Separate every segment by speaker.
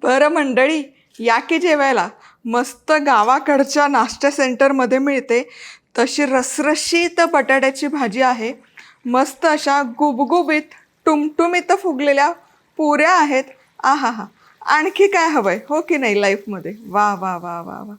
Speaker 1: बरं मंडळी या की जेवायला? मस्त गावाकडच्या नाश्ता सेंटरमध्ये मिळते. तशी रसरशीत बटाट्याची भाजी आहे. मस्त अशा गुबगुबीत टुमटुमीत फुगलेल्या पुऱ्या आहेत. आहा हा आणखी काय हवंय? हो की नाही लाईफमध्ये? वा वा वा वा वा.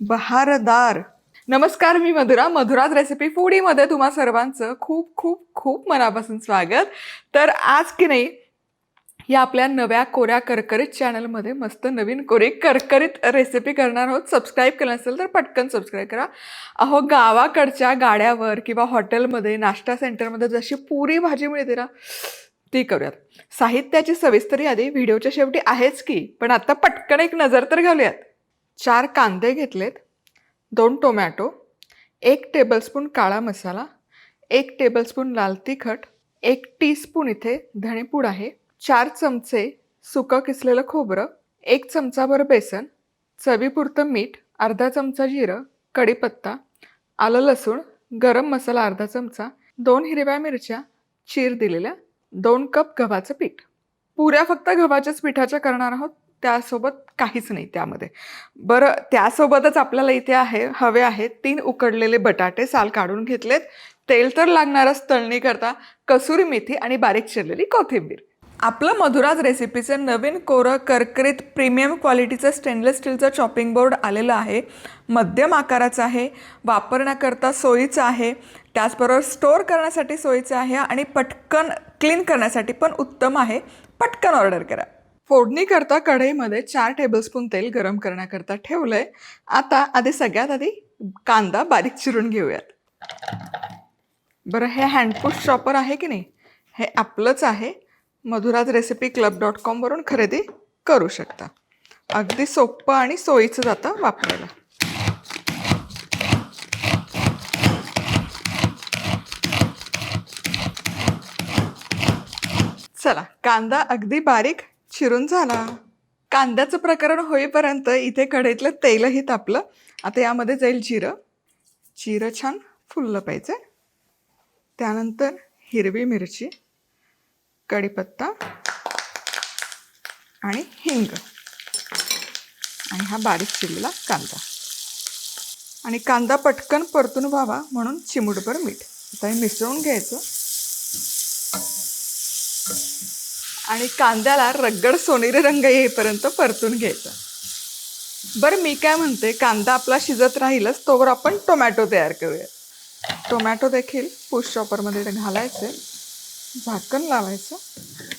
Speaker 1: बहारदार. नमस्कार मी मधुरा. मधुराज रेसिपी फूडीमध्ये तुम्हा सर्वांचं खूप खूप खूप मनापासून स्वागत. तर आज की नाही या आपल्या नव्या कोऱ्या करकरीत चॅनलमध्ये मस्त नवीन कोरी करकरीत रेसिपी करणार आहोत. सबस्क्राईब केलं असेल तर पटकन सबस्क्राईब करा. अहो गावाकडच्या गाड्यावर किंवा हॉटेलमध्ये नाश्ता सेंटरमध्ये जशी पुरी भाजी मिळते ना ती करूयात. साहित्याची सविस्तर यादी व्हिडिओच्या शेवटी आहेच की पण आता पटकन एक नजर तर घालूयात. चार कांदे घेतलेत दोन टोमॅटो एक टेबलस्पून काळा मसाला एक टेबलस्पून लाल तिखट एक टीस्पून इथे धणेपूड आहे. चार चमचे सुकं किसलेलं खोबरं एक चमचाभर बेसन चवीपुरतं मीठ अर्धा चमचा जिरं कढीपत्ता आलं लसूण गरम मसाला अर्धा चमचा दोन हिरव्या मिरच्या चीर दिलेल्या दोन कप गव्हाचं पीठ. पुऱ्या फक्त गव्हाच्याच पिठाच्या करणार आहोत त्यासोबत काहीच नाही त्यामध्ये. बरं त्यासोबतच आपल्याला इथे आहे हवे आहेत तीन उकडलेले बटाटे साल काढून घेतलेत. तेल तर लागणारच तळणी करता कसुरी मेथी आणि बारीक चिरलेली कोथिंबीर. आपलं मधुराज रेसिपीचं नवीन कोरं करकरीत प्रीमियम क्वालिटीचं स्टेनलेस स्टीलचं चॉपिंग बोर्ड आलेलं आहे. मध्यम आकाराचं आहे वापरण्याकरता सोयीचं आहे त्याचबरोबर स्टोअर करण्यासाठी सोयीचं आहे आणि पटकन क्लीन करण्यासाठी पण उत्तम आहे. पटकन ऑर्डर करा. फोडणीकरता कढईमध्ये चार टेबलस्पून तेल गरम करण्याकरता ठेवलं आहे आता आधी सगळ्यात आधी कांदा बारीक चिरून घेऊयात. बरं हे हँडपुश चॉपर आहे की नाही? हे आपलंच आहे. मधुराज रेसिपी क्लब डॉट कॉमवरून खरेदी करू शकता. अगदी सोपं आणि सोयीचं जातं वापरायला. चला कांदा अगदी बारीक चिरून झाला. कांद्याचं प्रकरण होईपर्यंत इथे कढईतलं तेलही तापलं. आता यामध्ये जाईल जिरं. जिरं छान फुललं पाहिजे. त्यानंतर हिरवी मिरची. कढीपत्ता आणि हिंग. आणि हा बारीक चिरलेला कांदा. आणि कांदा पटकन परतून व्हावा म्हणून चिमूटभर मीठ. आता हे मिसळून घ्यायचं. आणि कांद्याला रगड सोनेरी रंग येईपर्यंत परतून घ्यायचा. बरं मी काय म्हणते कांदा आपला शिजत राहीलच तोवर आपण टोमॅटो तयार करूया. टोमॅटो देखील पुश चॉपरमध्ये घालायचे. झाकण लावायचं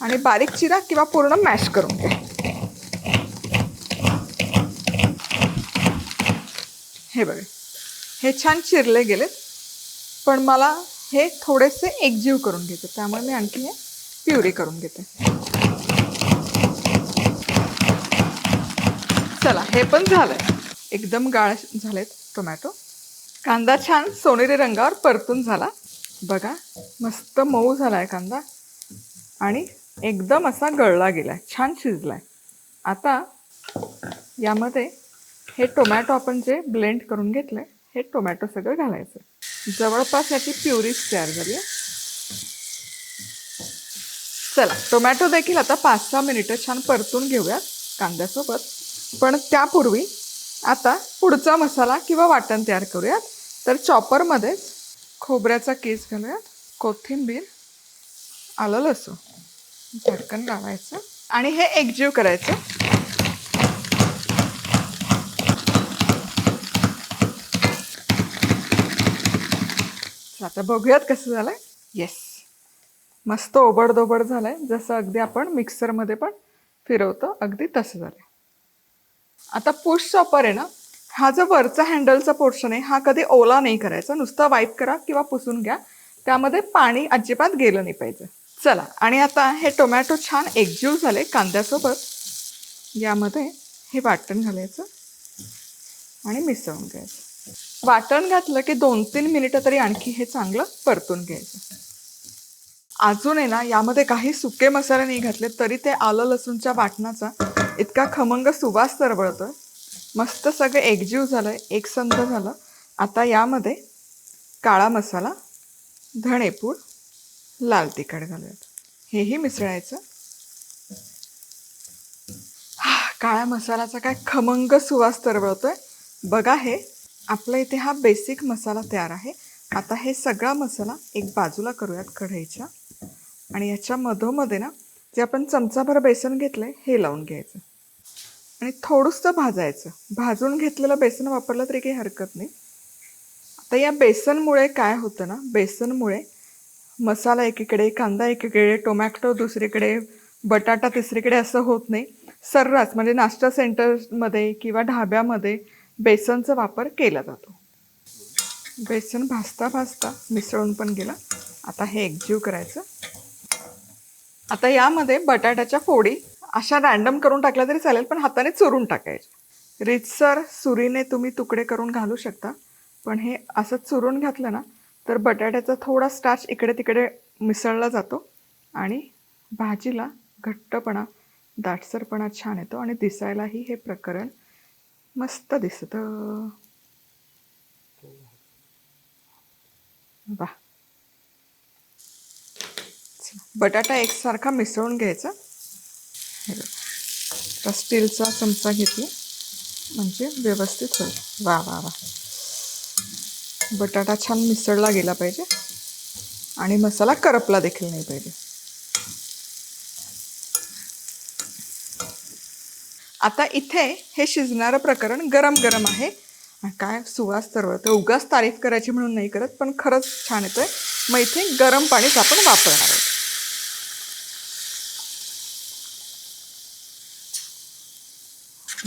Speaker 1: आणि बारीक चिरा किंवा पूर्ण मॅश करून घ्या. हे बघा. हे छान चिरले गेलेत पण मला हे थोडेसे एकजीव करून घेते त्यामुळे मी आणखी हे प्युरी करून घेते. चला हे पण झालंय. एकदम गाळ झालेत टोमॅटो कांदा छान सोनेरी रंगावर परतून झाला. बघा मस्त मऊ झालाय कांदा. आणि एकदम असा गळला गेलाय छान शिजलाय. आता यामध्ये हे टोमॅटो आपण जे ब्लेंड करून घेतलंय हे टोमॅटो सगळं घालायचं. जवळपास याची प्युरीज तयार झाली आहे. चला टोमॅटो देखील आता पाच सहा मिनिटं छान परतून घेऊयात कांद्यासोबत. पण त्यापूर्वी आता पुढचा मसाला किंवा वाटण तयार करूयात. तर चॉपरमध्येच खोबऱ्याचा केस घालूयात. कोथिंबीर आलं लसूण. झटकन लावायचं. आणि हे एकजीव करायचं. आता बघूयात कसं झालंय. येस मस्त ओबडदोबड झालंय. जसं अगदी आपण मिक्सरमध्ये पण फिरवतो अगदी तसं झालंय. आता पुश चॉपर आहे ना हा जो वरचा हँडलचा पोर्शन आहे हा कधी ओला नाही करायचा. नुसता वाईप करा किंवा पुसून घ्या. त्यामध्ये पाणी अजिबात गेलं नाही पाहिजे. चला आणि आता हे टोमॅटो छान एकजीव झाले कांद्यासोबत. यामध्ये हे वाटण घालायचं आणि मिसळून घ्यायचं. वाटण घातलं की दोन तीन मिनिटं तरी आणखी हे चांगलं परतून घ्यायचं. अजून आहे ना यामध्ये काही सुके मसाले नाही घातले तरी ते आलं लसूणच्या वाटणाचा इतका खमंग सुवास तरवळतोय मस्त सगळं एकजीव झालंय एकसंध झालं. आता यामध्ये काळा मसाला धणेपूड लाल तिखट घालूयात. हेही मिसळायचं. हा, काळ्या मसाल्याचा काय खमंग सुवास तरवळतोय बघा हे आपल्या इथे हा बेसिक मसाला तयार आहे. आता हे सगळा मसाला एक बाजूला करूयात कढईच्या. आणि याच्या मधोमध्ये ना जे आपण चमचाभर बेसन घेतलंय हे लावून घ्यायचं. आणि थोडंसं भाजायचं. भाजून घेतलेलं बेसन वापरलं तरी काही हरकत नाही. आता या बेसनमुळे काय होतं ना बेसनमुळे मसाला एकीकडे कांदा एकीकडे टोमॅटो दुसरीकडे बटाटा तिसरीकडे असं होत नाही. सर्रास म्हणजे नाश्ता सेंटरमध्ये किंवा ढाब्यामध्ये बेसनचा वापर केला जातो. बेसन भाजता भाजता मिसळून पण गेला. आता हे एकजीव करायचं. आता यामध्ये बटाट्याच्या फोडी अशा रॅन्डम करून टाकल्या तरी चालेल पण हाताने चुरून टाकायचे. रितसर सुरीने तुम्ही तुकडे करून घालू शकता पण हे असं चुरून घातलं ना तर बटाट्याचा थोडा स्टार्च इकडे तिकडे मिसळला जातो आणि भाजीला घट्टपणा दाटसरपणा छान येतो आणि दिसायलाही हे प्रकरण मस्त दिसतं. वा बटाटा एकसारखा मिसळून घ्यायचा. आता स्टीलचा चमचा घेतला म्हणजे व्यवस्थित होईल. वा वा वा. बटाटा छान मिसळला गेला पाहिजे. आणि मसाला करपला देखील नाही पाहिजे. आता इथे हे शिजणारं प्रकरण गरम गरम आहे. काय सुवास तरवळतं उगाच तारीफ करायची म्हणून नाही करत पण खरंच छान येतोय. मग इथे गरम पाणीच आपण वापरणार आहोत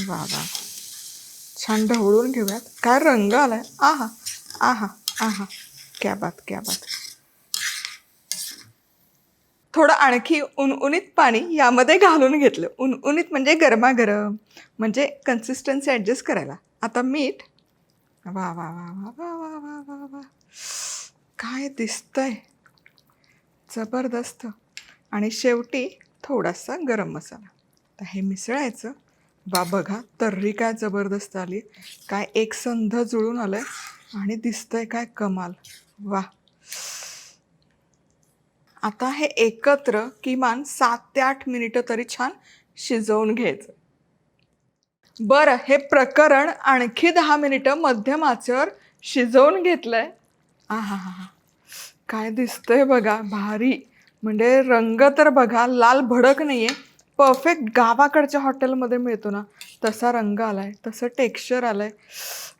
Speaker 1: वा वा छान ढवळून घेऊयात. काय रंग आलाय? आहा आहा आहा. क्या बात क्या बात. थोडं आणखी उनउनीत पाणी यामध्ये घालून घेतलं. उनउनीत म्हणजे गरमागरम म्हणजे कन्सिस्टन्सी ॲडजस्ट करायला. आता मीठ. वा वा वा वा वा वा वा वा वा काय दिसतंय? जबरदस्त. आणि शेवटी थोडासा गरम मसाला. तर हे मिसळायचं. वा बघा तर्री काय जबरदस्त आली. काय एक संध जुळून आलंय आणि दिसतंय काय कमाल. वा. आता हे एकत्र किमान सात ते आठ मिनिटं तरी छान शिजवून घ्यायचं. बरं हे प्रकरण आणखी दहा मिनिटं मध्यम आचेवर शिजवून घेतलंय. आ हा हा हा काय दिसतंय बघा भारी. म्हणजे रंग तर बघा लाल भडक नाहीये. परफेक्ट गावाकडच्या हॉटेलमध्ये मिळतो ना तसा रंग आलाय तसं टेक्स्चर आलंय.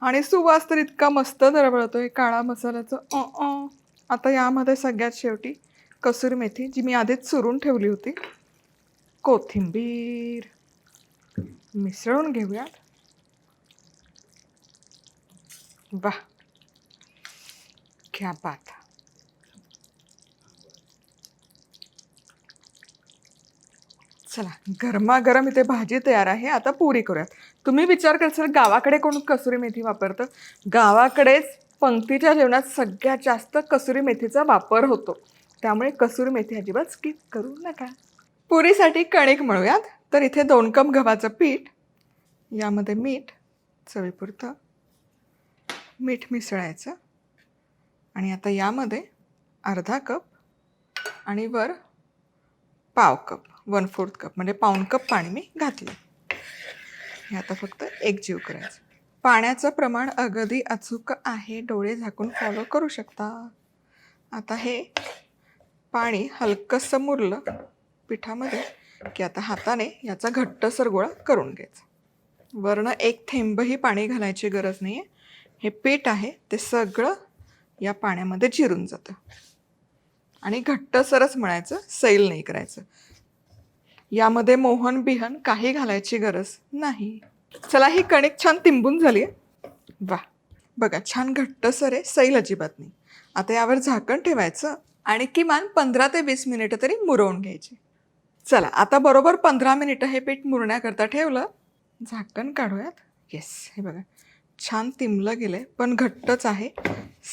Speaker 1: आणि सुवास तर इतका मस्त दरवळतोय काळा मसाल्याचं अ अ. आता यामध्ये सगळ्यात शेवटी कसुरी मेथी जी मी आधीच चुरून ठेवली होती. कोथिंबीर. मिसळून घेऊयात. वा क्या बात. चला गरमागरम इथे भाजी तयार आहे आता पुरी करूयात. तुम्ही विचार करसाल गावाकडे कोण कसुरी मेथी वापरतं? गावाकडेच पंक्तीच्या जेवणात सगळ्यात जास्त कसुरी मेथीचा वापर होतो. त्यामुळे कसुरी मेथी अजिबात स्किप करू नका. पुरीसाठी कणिक मळूयात. तर इथे दोन कप गव्हाचं पीठ यामध्ये मीठ चवीपुरतं मीठ मिसळायचं. आणि आता यामध्ये अर्धा कप आणि वर पाव कप. वन फोर्थ कप म्हणजे पाऊण कप पाणी मी घातलं. हे आता फक्त एकजीव करायचं. पाण्याचं प्रमाण अगदी अचूक आहे डोळे झाकून फॉलो करू शकता. आता हे पाणी हलकंसं मुरलं पिठामध्ये की आता हाताने याचा घट्टसर गोळा करून घ्यायचा. वरनं एक थेंबही पाणी घालायची गरज नाही आहे हे पीठ आहे ते सगळं या पाण्यामध्ये जिरून जातं. आणि घट्टसरच म्हणायचं सैल नाही करायचं. यामध्ये मोहन बिहन काही घालायची गरज नाही. चला ही कणिक छान तिंबून झाली आहे. वा बघा छान घट्टसर आहे सैल अजिबात नाही. आता यावर झाकण ठेवायचं आणि किमान पंधरा ते वीस मिनिटं तरी मुरवून घ्यायची. चला आता बरोबर पंधरा मिनिटं हे पीठ मुरण्याकरता ठेवलं. झाकण काढूयात. येस हे बघा. छान तिंबलं गेलं आहे पण घट्टच आहे.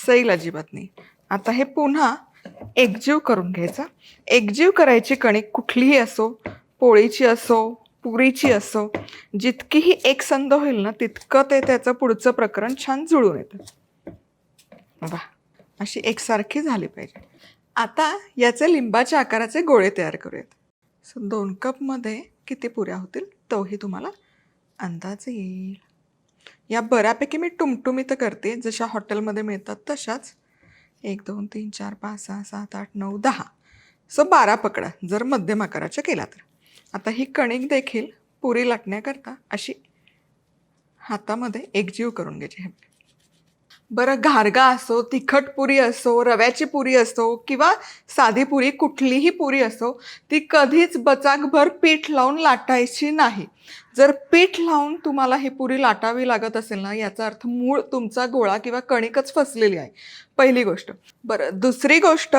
Speaker 1: सैल अजिबात नाही. आता हे पुन्हा एकजीव करून घ्यायचा. एकजीव करायची कणिक कुठलीही असो पोळीची असो पुरीची असो जितकीही एकसंध होईल ना तितकं ते त्याचं पुढचं प्रकरण छान जुळून येतं. वा अशी एकसारखी झाली पाहिजे. आता याचे लिंबाच्या आकाराचे गोळे तयार करूयात. सो दोन कपमध्ये किती पुऱ्या होतील तोही तुम्हाला अंदाज येईल. या बऱ्यापैकी मी टुमटुमी तर करते जशा हॉटेलमध्ये मिळतात तशाच. एक दोन तीन चार पाच सहा सात आठ नऊ दहा. सो बारा पकडा जर मध्यम आकाराच्या केला तर. आता ही कणिक देखील पुरी लाटण्याकरता अशी हातामध्ये एकजीव करून घ्यायची हे बरं घारगा असो तिखट पुरी असो रव्याची पुरी असो किंवा साधी पुरी कुठलीही पुरी असो ती कधीच बचाकभर पीठ लावून लाटायची नाही. जर पीठ लावून तुम्हाला ही पुरी लाटावी लागत असेल ना याचा अर्थ मूळ तुमचा गोळा किंवा कणिकच फसलेली आहे. पहिली गोष्ट. बरं दुसरी गोष्ट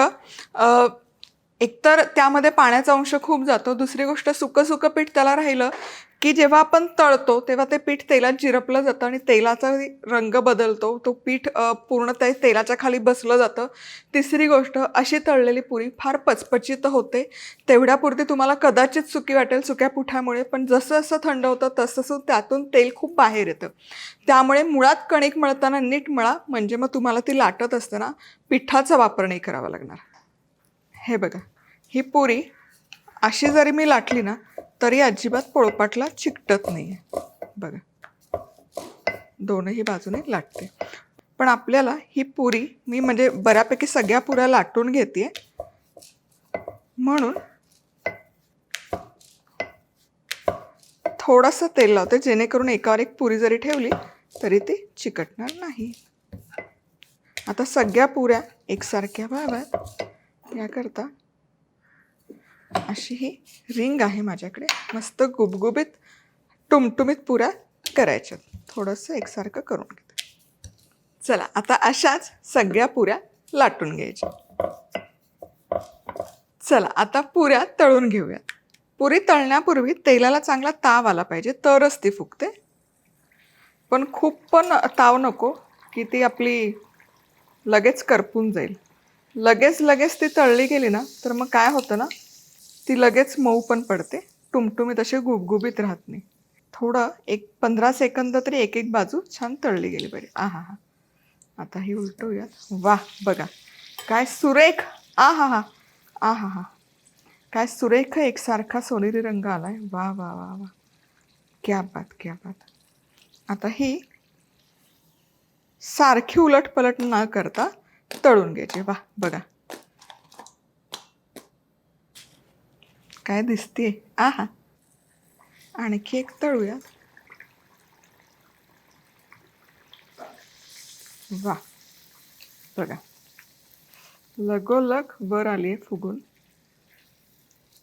Speaker 1: एकतर त्यामध्ये पाण्याचा अंश खूप जातो दुसरी गोष्ट सुकं सुकं पीठ त्याला राहिलं की जेव्हा आपण तळतो तेव्हा ते पीठ तेलात जिरपलं जातं आणि तेलाचा रंग बदलतो तो पीठ पूर्ण ते तेलाच्या खाली बसलं जातं. तिसरी गोष्ट अशी तळलेली पुरी फार पचपचित होते. तेवढ्यापुरती तुम्हाला कदाचित सुकी वाटेल सुक्या पुठ्यामुळे पण जसं जसं थंड होतं तसं त्यातून तेल खूप बाहेर येतं. त्यामुळे मुळात कणिक मळताना नीट मळा म्हणजे मग तुम्हाला ती लाटत असताना पिठाचा वापर नाही करावा लागणार. हे बघा ही पुरी अशी जरी मी लाटली ना तरी अजिबात पोळपाटला चिकटत नाही आहे बघा दोनही बाजूने लाटते. पण आपल्याला ही पुरी मी म्हणजे बऱ्यापैकी सगळ्या पुऱ्या लाटून घेते म्हणून थोडंसं तेल लावते जेणेकरून एकावर एक पुरी जरी ठेवली तरी ती चिकटणार नाही. आता सगळ्या पुऱ्या एकसारख्या व्हाव्यात. याकरता अशी ही रिंग आहे माझ्याकडे. मस्त गुबगुबीत टुमटुमीत पुऱ्या करायच्या. थोडंसं एकसारखं करून घेते. चला आता अशाच सगळ्या पुऱ्या लाटून घ्यायच्या. चला आता पुऱ्या तळून घेऊयात. पुरी तळण्यापूर्वी तेलाला चांगला ताव आला पाहिजे तरच ती फुगते. पण खूप पण ताव नको की ती आपली लगेच करपून जाईल. लगेच लगेच ती तळली गेली ना तर मग काय होतं ना ती लगेच मऊ पण पडते. टुमटुमीत अशी गुबगुबीत राहत नाही. थोडं एक पंधरा सेकंद तरी एक एक बाजू छान तळली गेली पाहिजे आ हा हा आता ही उलटवूयात वा बघा. काय सुरेख! आ हा हा आ हा हा काय सुरेख एकसारखा सोनेरी रंग आलाय. वा वा वा वा क्या बात क्या बात. आता ही सारखी उलट पलट न करता तळून घ्यायची. वा बघा. काय दिसते आहा. आणखी एक तळूया वा बघा. लगोलग वर आली आहे फुगून.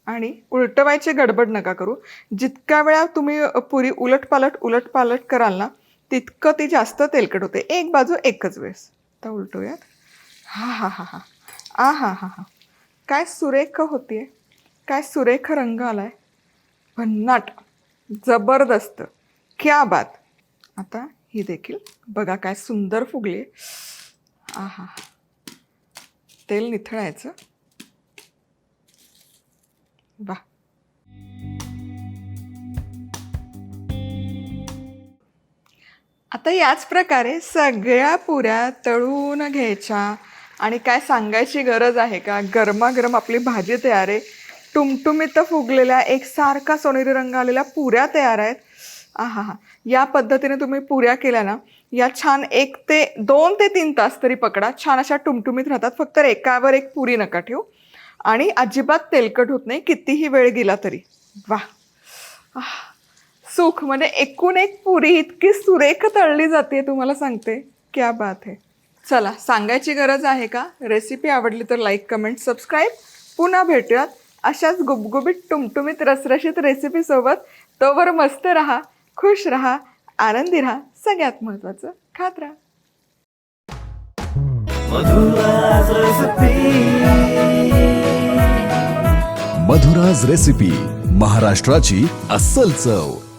Speaker 1: आणि उलटवायची गडबड नका करू. जितक्या वेळा तुम्ही पुरी उलटपालट उलटपालट कराल ना तितकं ती जास्त तेलकट होते. एक बाजू एकच वेळेस. तर उलटूयात. हा हा हा हा. आ हा हा हा. काय सुरेख होतीये? काय सुरेख रंग आला आहे भन्नाट जबरदस्त. क्या बात. आता ही देखील बघा काय सुंदर फुगली आ हा. तेल निथळायचं. वा. आता याच प्रकारे सगळ्या पुऱ्या तळून घ्यायच्या. आणि काय सांगायची गरज आहे का? गरमागरम आपली भाजी तयार आहे. टुमटुमीत फुगलेल्या एकसारखा सोनेरी रंग आलेल्या पुऱ्या तयार आहेत. आहा हा. या पद्धतीने तुम्ही पुऱ्या केल्या ना या छान एक ते दोन ते तीन तास तरी पकडा. छान अशा टुमटुमीत राहतात. फक्त एकावर एक पुरी नका ठेवू. आणि अजिबात तेलकट होत नाही कितीही वेळ गेला तरी. वा सुख म्हणजे एकूण एक पुरी इतकी सुरेख तळली जाते तुम्हाला सांगते. क्या बात आहे चला सांगायची गरज आहे का? रेसिपी आवडली तर लाईक कमेंट सबस्क्राईब पुन्हा भेटूयात अशाच गुबगुबीत टुमटुमीत रसरशीत रेसिपीसोबत तोवर मस्त राहा खुश राहा आनंदी राहा सगळ्यात महत्त्वाचं खात राहा.
Speaker 2: मधुराज रेसिपी महाराष्ट्राची अस्सल चव.